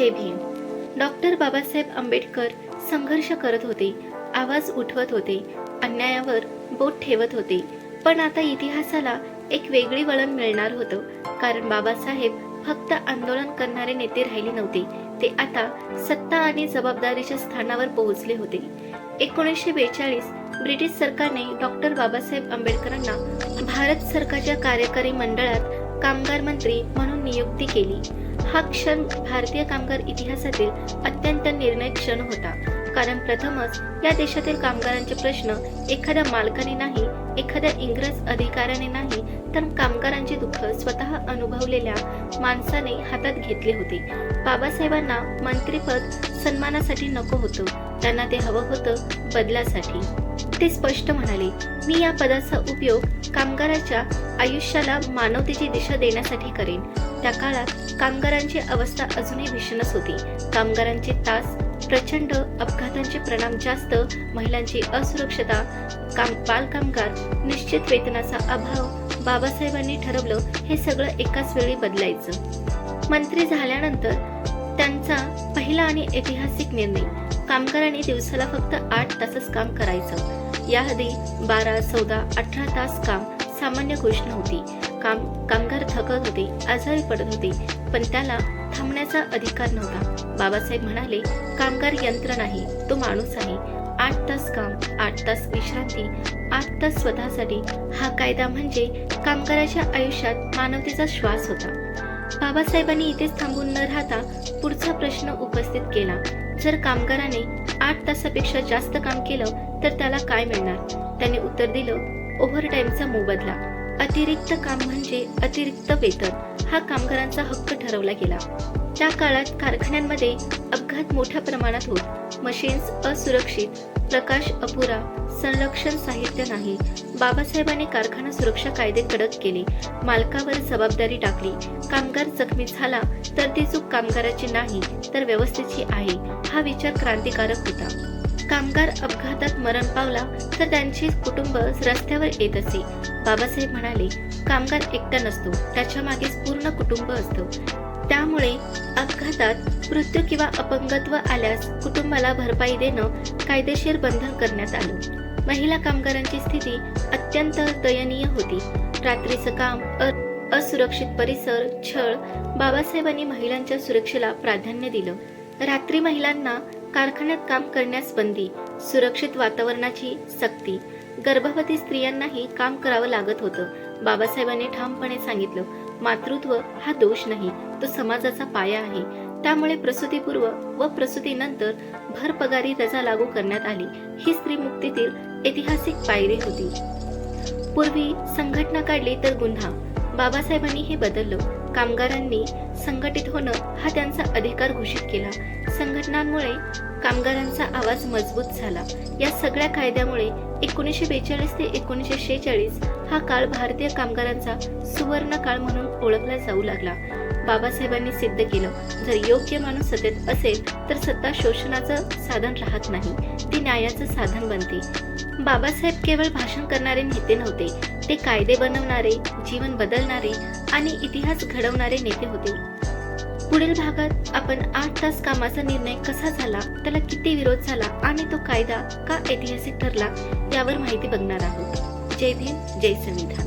जय Bhim. Doctor Babasaheb Ambedkar संघर्ष करत होते आवाज उठवत होते अन्यायावर बोट ठेवत होते. पण आता इतिहासाला एक वेगळी वळण मिळणार होतं कारण बाबासाहेब फक्त आंदोलन करणारे नेते राहिले नव्हते. ते आता सत्ता आणि जबाबदारीच्या स्थानावर पोहोचले होते. एकोणीसशे बेचाळीस ब्रिटिश सरकारने डॉक्टर बाबासाहेब आंबेडकरांना भारत सरकारच्या कार्यकारी मंडळात कामगार मंत्री म्हणून नियुक्ती केली. हा क्षण भारतीय कामगार इतिहासातील अत्यंत निर्णय क्षण होता. कारण प्रथमच या देशातील कामगारांचे प्रश्न एखाद्या मालकाने नाही एखाद्या इंग्रज अधिकाऱ्याने नाही तर कामगारांचे दुःख स्वतः अनुभवलेल्या माणसाने हातात घेतले होते. बाबासाहेबांना मंत्रीपद सन्मानासाठी नको होतं. त्यांना ते हवं होतं बदलासाठी. ते स्पष्ट म्हणाले मी या पदाचा उपयोग कामगाराच्या आयुष्याला मानवतेची दिशा देण्यासाठी करेन. त्या काळात कामगारांची अवस्था अजूनही भीषणच होती. कामगारांचे तास प्रचंड अपघातांचे परिणाम जास्त महिलांची असुरक्षता काम बालकामगार निश्चित वेतनाचा अभाव बाबासाहेबांनी ठरवलं हे सगळं एकाच वेळी बदलायचं. मंत्री झाल्यानंतर त्यांचा पहिला आणि ऐतिहासिक निर्णय. कामगारांनी दिवसाला फक्त आठ तासच काम करायचं. याआधी बारा चौदा अठरा तास काम सामान्य गोष्ट नव्हती. काम कामगार थकत होते आजारी पडत होते पण त्याला थांबण्याचा अधिकार नव्हता. बाबासाहेब म्हणाले कामगार यंत्र नाही तो माणूस आहे. आठ तास काम आठ तास विश्रांती आठ तास स्वतःसाठी. हा कायदा म्हणजे कामगाराच्या आयुष्यात मानवतेचा श्वास होता. बाबासाहेबांनी इथेच थांबून न राहता पुढचा प्रश्न उपस्थित केला. जर कामगाराने आठ तासापेक्षा जास्त काम केलं तर त्याला काय मिळणार? त्याने उत्तर दिलं ओव्हरटाईमचा मोबदला अतिरिक्त काम म्हणजे अतिरिक्त वेतन. हा कामगारांचा हक्क ठरवला गेला. त्या काळात कारखान्यांमध्ये अपघात मोठ्या प्रमाणात होत. मशीन्स असुरक्षित प्रकाश अपुरा संरक्षण साहित्य नाही. बाबासाहेबांनी कारखाना सुरक्षा कायदे कडक केले. मालकावर जबाबदारी टाकली. कामगार जखमी झाला तर ती चूक कामगाराची नाही तर व्यवस्थेची आहे हा विचार क्रांतिकारक होता. कामगार अपघातात मरण पावला तर त्यांचे कुटुंब रस्त्यावर येत असे. बाबासाहेब म्हणाले कामगार एकटा नसतो त्याच्या मागेच पूर्ण कुटुंब असतं. त्यामुळे अपघातात मृत्यू किंवा अपंगत्व आल्यास कुटुंबाला भरपाई देणं कायदेशीर बंधन करण्यात आलं. महिला कामगारांची स्थिती अत्यंत दयनीय होती. रात्रीचं काम अ- असुरक्षित परिसर छळ बाबासाहेबांनी महिलांच्या सुरक्षेला प्राधान्य दिलं. रात्री महिलांना कारखान्यात काम करण्यास बंदी सुरक्षित वातावरणाची सक्ती गर्भवती स्त्रियांनाही काम करावं लागत होतं. बाबासाहेबांनी ठामपणे सांगितलं मातृत्व हा दोष नाही तो समाजाचा पाया आहे. त्यामुळे प्रसूतीपूर्व व प्रसूतीनंतर भर पगारी रजा लागू करण्यात आली. ही स्त्री मुक्तीतील ऐतिहासिक पायरी होती. पूर्वी संघटना काढली तर गुन्हा बाबासाहेबांनी हे बदललं. कामगारांनी संघटित होणं हा त्यांचा अधिकार घोषित केला. संघटनांमुळे कामगारांचा आवाज मजबूत झाला. या सगळ्या कायद्यामुळे एकोणीसशे बेचाळीस ते एकोणीसशे शेहेचाळीस हा काळ भारतीय कामगारांचा सुवर्ण काळ म्हणून ओळखला जाऊ लागला. बाबासाहेबांनी सिद्ध केलं. जर योग्य माणूस सत्तेत असेल तर सत्ता शोषणाचं साधन राहत नाही. ती न्यायाचं साधन बनते. बाबासाहेब केवळ भाषण करणारे नेते नव्हते. ते कायदे बनवणारे जीवन बदलणारे आणि इतिहास घडवणारे नेते होते. पुढील भागात आपण आठ तास कामाचा निर्णय कसा झाला त्याला किती विरोध झाला आणि तो कायदा का ऐतिहासिक ठरला यावर माहिती बघणार आहोत. जय भीम जय संविधान.